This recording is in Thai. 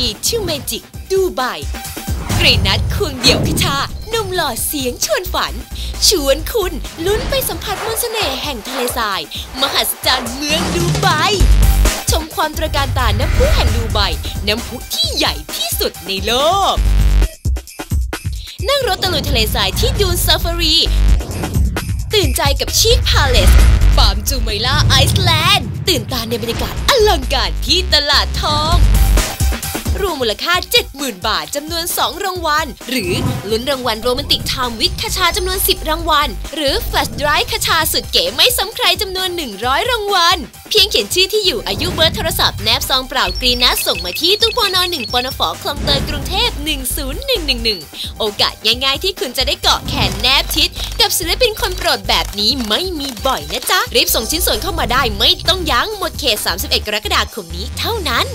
นีชื่อเมจิกดูไบกรีนัทควงเดี่ยวคชานุ่มหล่อเสียงชวนฝัน ชวนคุณลุ้นไปสัมผัสมนต์เสน่ห์แห่งทะเลทราย มหัศจรรย์เมืองดูไบชมความตระการตาน้ำพุแห่งดูไบน้ำพุที่ใหญ่ที่สุดในโลก นั่งรถตะลุยทะเลทรายที่ดูนซาฟารี ตื่นใจกับชีคพาเลสฟาร์มจูไมล่าไอซ์แลนด์ ตื่นตาในบรรยากาศอลังการที่ตลาดทอง วมมูลค่า 70,000 บาทจำนวน 2 รางวัล หรือลุ้นรางวัลโรแมนติกไทม์วิกคชาจำนวน 10 รางวัล หรือแฟลชไดรฟ์คชาสุดเก๋ไม่ซ้ำใครจำนวน 100 รางวัล เพียงเขียนชื่อที่อยู่อายุเบอร์โทรศัพท์แนบซองเปล่ากรีนัสส่งมาที่ตู้ปน1ปนฟคลองเตยกรุงเทพ 10111 โอกาสง่ายๆ ที่คุณจะได้เกาะแขนแนบชิดกับศิลปินคนโปรดแบบนี้ไม่มีบ่อยนะจ๊ะรีบส่งชิ้นส่วนเข้ามาได้ไม่ต้องยั้งหมดเขต 31 กรกฎาคมนี้เท่านั้น